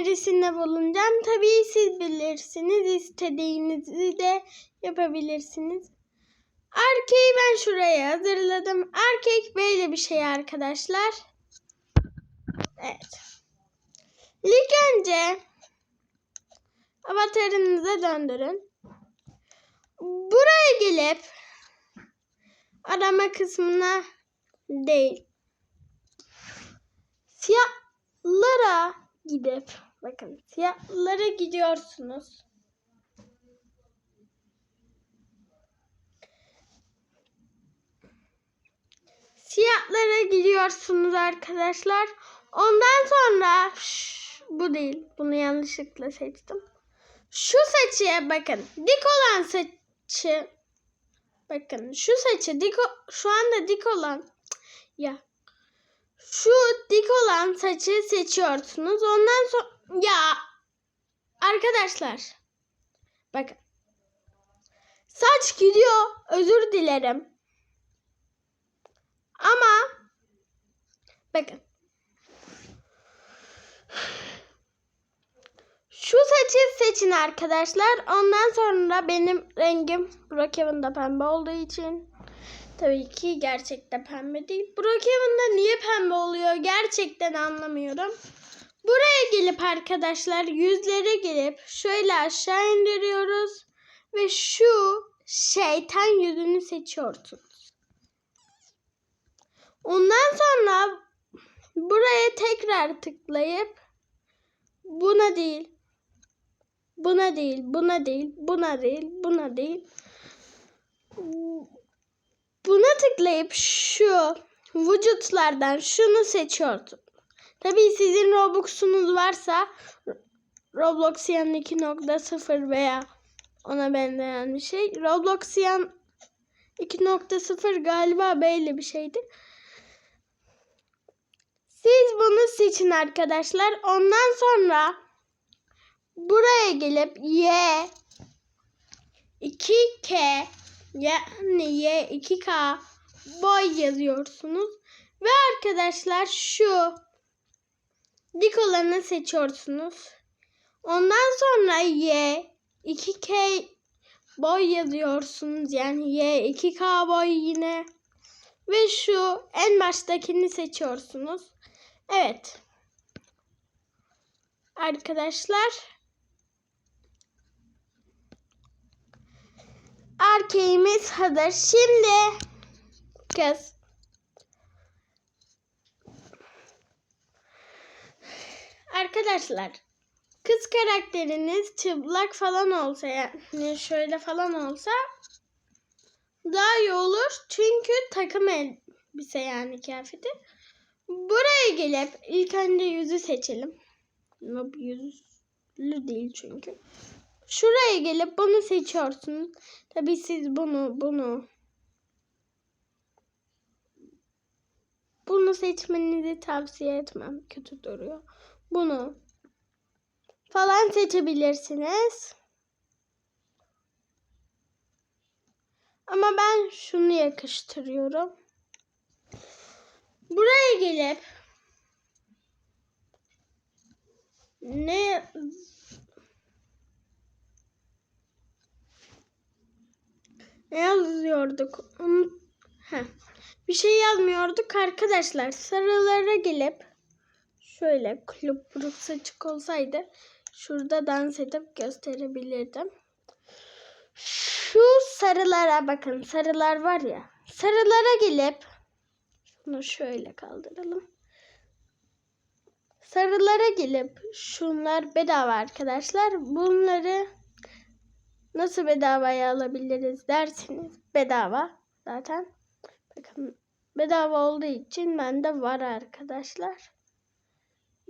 önerisinde bulunacağım. Tabii siz bilirsiniz. İstediğinizi de yapabilirsiniz. Erkeği ben şuraya hazırladım. Erkek böyle bir şey arkadaşlar. Evet. İlk önce avatarınıza döndürün. Buraya gelip arama kısmına değil. Siyahlara gidip bakın siyahlara gidiyorsunuz. Siyahlara gidiyorsunuz arkadaşlar. Ondan sonra Şş, bu değil. Bunu yanlışlıkla seçtim. Şu saçıya bakın. Dik olan saçı bakın şu saçı dik şu anda dik olan ya şu dik olan saçı seçiyorsunuz. Ondan sonra ya arkadaşlar bakın saç gidiyor. Özür dilerim. Ama bakın Şu saçı seçin arkadaşlar. Ondan sonra benim rengim Brookhaven'da pembe olduğu için tabii ki gerçekte pembe değil. Brookhaven'da niye pembe oluyor gerçekten anlamıyorum. Buraya gelip arkadaşlar yüzlere gelip şöyle aşağı indiriyoruz ve şu şeytan yüzünü seçiyorsunuz. Ondan sonra buraya tekrar tıklayıp buna değil Buna değil, buna değil, buna değil, buna değil. Buna tıklayıp şu vücutlardan şunu seçiyorsun. Tabii sizin Robux'unuz varsa Robloxian 2.0 veya ona benzeyen bir şey. Robloxian 2.0 galiba böyle bir şeydi. Siz bunu seçin arkadaşlar. Ondan sonra buraya gelip Y 2K yani Y 2K boy yazıyorsunuz. Ve arkadaşlar şu dik olanı seçiyorsunuz. Ondan sonra Y 2K boy yazıyorsunuz. Yani Y 2K boy yine. Ve şu en baştakini seçiyorsunuz. Evet. Arkadaşlar erkeğimiz hazır. Şimdi kız. Arkadaşlar kız karakteriniz çıplak falan olsa yani şöyle falan olsa daha iyi olur. Çünkü takım elbise yani kıyafeti. Buraya gelip ilk önce yüzü seçelim. Yüzlü değil çünkü. Şuraya gelip bunu seçiyorsunuz. Tabii siz bunu, bunu, bunu seçmenizi tavsiye etmem. Kötü duruyor. Bunu falan seçebilirsiniz. Ama ben şunu yakıştırıyorum. Buraya gelip ne ne yazıyorduk? Heh. Bir şey yazmıyorduk arkadaşlar. Sarılara gelip şöyle kulüp burası açık olsaydı şurada dans edip gösterebilirdim. Şu sarılara bakın. Sarılar var ya. Sarılara gelip şunu şöyle kaldıralım. Sarılara gelip şunlar bedava arkadaşlar. Bunları nasıl bedavaya alabiliriz dersiniz. Bedava zaten. Bakın bedava olduğu için bende var arkadaşlar.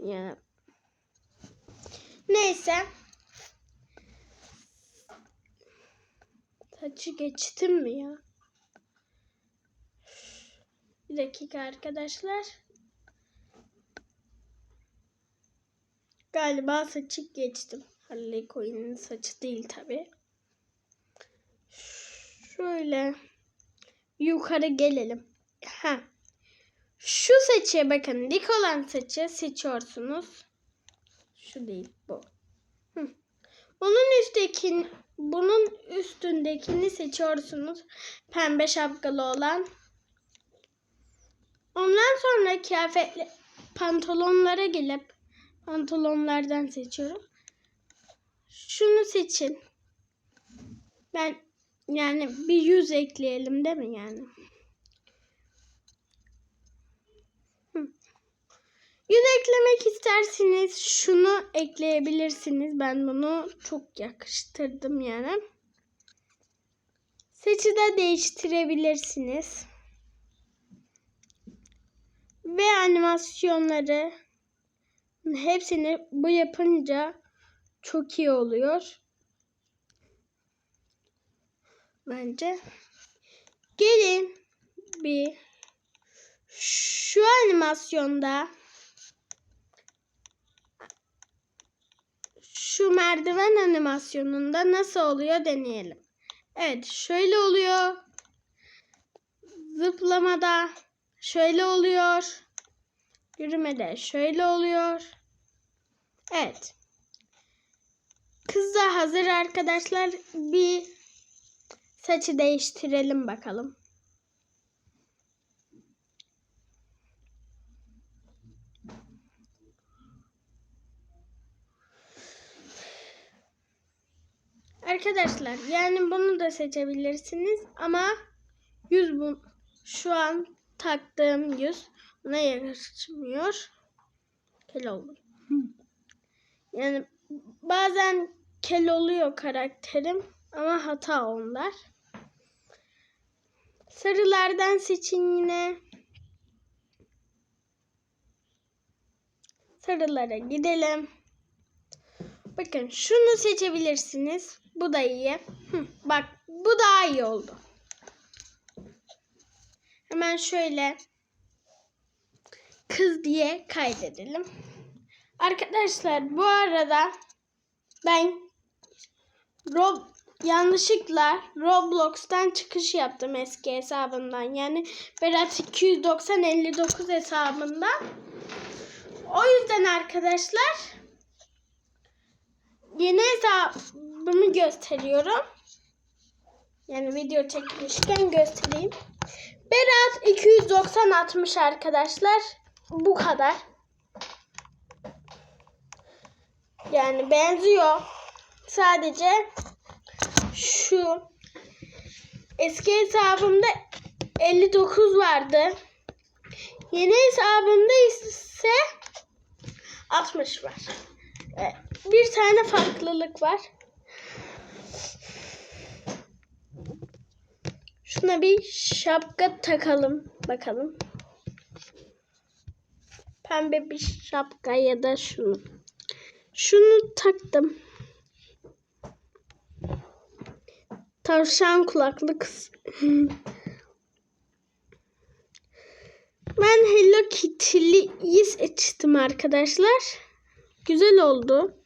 Yani neyse. Saçı geçtim mi ya? Bir dakika arkadaşlar. Galiba saçı geçtim. Harley Quinn'in saçı değil tabi. Şöyle yukarı gelelim. Ha. Şu saçı bakın dik olan saçı seçiyorsunuz. Şu değil bu. Bunun üstteki bunun üstündekini seçiyorsunuz. Pembe şapkalı olan. Ondan sonra kıyafetli pantolonlara gelip pantolonlardan seçiyorum. Şunu seçin. Ben yani bir yüz ekleyelim değil mi yani? Yüz eklemek isterseniz şunu ekleyebilirsiniz. Ben bunu çok yakıştırdım yani. Seçi de değiştirebilirsiniz. Ve animasyonları hepsini bu yapınca çok iyi oluyor. Bence. Gelin bir şu animasyonda şu merdiven animasyonunda nasıl oluyor deneyelim. Evet şöyle oluyor. Zıplamada şöyle oluyor. Yürümede şöyle oluyor. Evet. Kız da hazır arkadaşlar. Bir saçı değiştirelim bakalım. Arkadaşlar yani bunu da seçebilirsiniz ama yüz bu şu an taktığım yüz buna yakışmıyor. Kel oldu. Yani bazen kel oluyor karakterim ama hata onlar. Sarılardan seçin yine. Sarılara gidelim. Bakın şunu seçebilirsiniz. Bu da iyi. Bak bu daha iyi oldu. Hemen şöyle kız diye kaydedelim. Arkadaşlar bu arada ben Rob yanlışlıkla Roblox'tan çıkış yaptım eski hesabımdan. Yani Berat 290 59 hesabından. O yüzden arkadaşlar yeni hesabımı gösteriyorum. Yani video çekmişken göstereyim. Berat 290 60 arkadaşlar. Bu kadar. Yani benziyor. Sadece şu eski hesabımda 59 vardı. Yeni hesabımda ise 60 var. Evet, Bir tane farklılık var. Şuna bir şapka takalım bakalım. Pembe bir şapka ya da şunu. Şunu taktım. Tavşan kulaklık. ben Hello Kitty'yi seçtim arkadaşlar. Güzel oldu.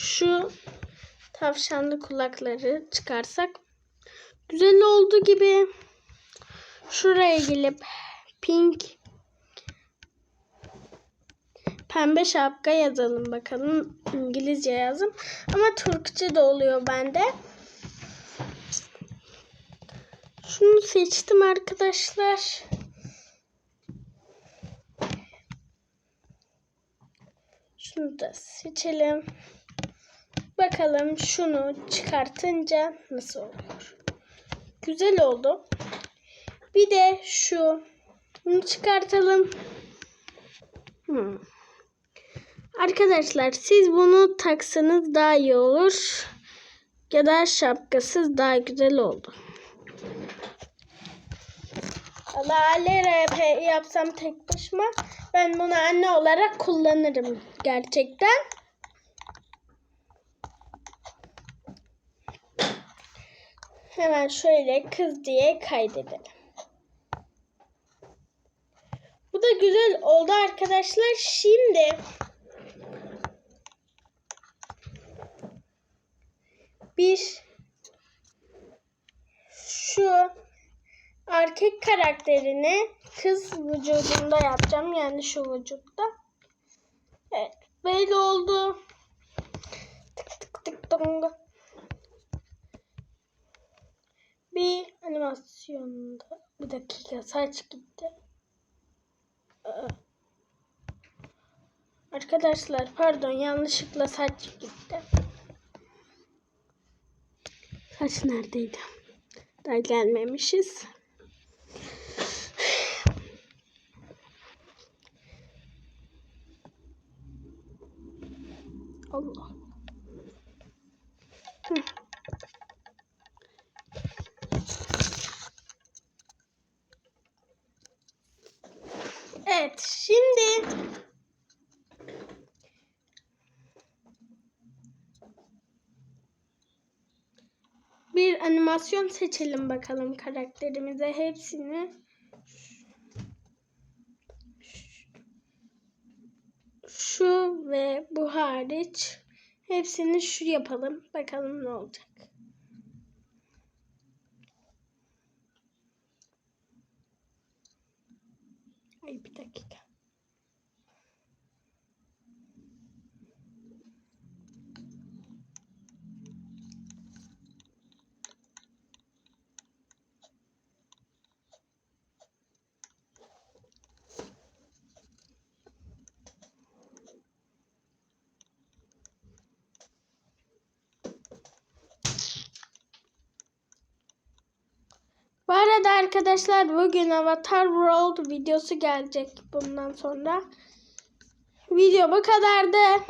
Şu tavşanlı kulakları çıkarsak güzel oldu gibi. Şuraya gelip pink pembe şapka yazalım bakalım. İngilizce yazım. Ama Türkçe de oluyor bende. Şunu seçtim arkadaşlar. Şunu da seçelim. Bakalım şunu çıkartınca nasıl oluyor. Güzel oldu. Bir de şu. Bunu çıkartalım. Hmm. Arkadaşlar siz bunu taksanız daha iyi olur. Ya da şapkasız daha güzel oldu. Lale RP yapsam tek başıma ben bunu anne olarak kullanırım gerçekten. Hemen şöyle kız diye kaydedelim. Bu da güzel oldu arkadaşlar. Şimdi bir şu erkek karakterini kız vücudunda yapacağım. Yani şu vücutta. Evet. Böyle oldu. Tık tık tık dong. Bir animasyonda bir dakika saç gitti. Arkadaşlar pardon yanlışlıkla saç gitti. Saç neredeydi? Daha gelmemişiz. Allah. Hı. Evet, şimdi bir animasyon seçelim bakalım karakterimize hepsini. Şu ve bu hariç hepsini şu yapalım. Bakalım ne olacak. Ay bir dakika. Bu arada arkadaşlar bugün Avatar World videosu gelecek bundan sonra. Video bu kadardı.